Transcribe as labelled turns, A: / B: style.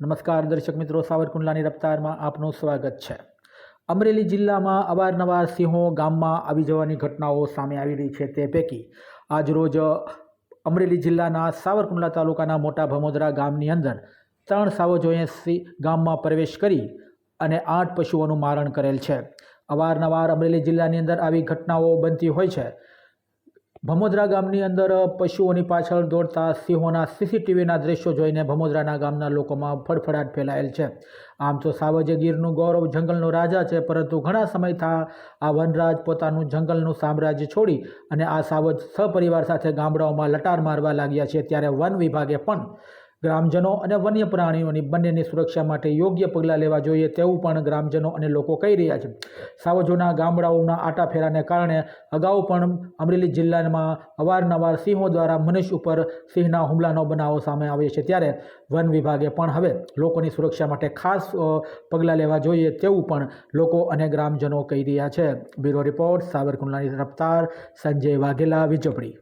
A: નમસ્કાર દર્શક મિત્રો, સાવરકુંડલાની રફતારમાં આપનું સ્વાગત છે. અમરેલી જિલ્લામાં અવારનવાર સિંહો ગામમાં આવી જવાની ઘટનાઓ સામે આવી રહી છે તે પૈકી આજરોજ અમરેલી જિલ્લાના સાવરકુંડલા તાલુકાના મોટા ભમોદરા ગામની અંદર ત્રણ સાવજોએ સિંહ ગામમાં પ્રવેશ કરી અને આઠ પશુઓનું મારણ કરેલ છે. અવારનવાર અમરેલી જિલ્લાની અંદર આવી ઘટનાઓ બનતી હોય છે ભમોદરા ગામની અંદર પશુઓની પાછળ દોડતા સિંહોના સીસીટીવીના દ્રશ્યો જોઈને ભમોદરાના ગામના લોકોમાં ફડફડાટ ફેલાયેલ છે. આમ તો સાવજે ગીરનું ગૌરવ જંગલનો રાજા છે, પરંતુ ઘણા સમયથી આ વનરાજ પોતાનું જંગલનું સામ્રાજ્ય છોડી અને આ સાવજ સપરિવાર સાથે ગામડાઓમાં લટાર મારવા લાગ્યા છે, ત્યારે વન વિભાગે પણ ગ્રામજનો અને વન્ય પ્રાણીઓની બંનેની સુરક્ષા માટે યોગ્ય પગલાં લેવા જોઈએ તેવું પણ ગ્રામજનો અને લોકો કહી રહ્યા છે. સાવજોના ગામડાઓના આટાફેરાને કારણે અગાઉ પણ અમરેલી જિલ્લામાં અવારનવાર સિંહો દ્વારા મનુષ્ય ઉપર સિંહના હુમલાનો બનાવો સામે આવે છે. ત્યારે વન વિભાગે પણ હવે લોકોની સુરક્ષા માટે ખાસ પગલાં લેવા જોઈએ તેવું પણ લોકો અને ગ્રામજનો કહી રહ્યા છે. બ્યુરો રિપોર્ટ, સાવરકુંડલાની રફતાર સંજય વાઘેલા વિજપડી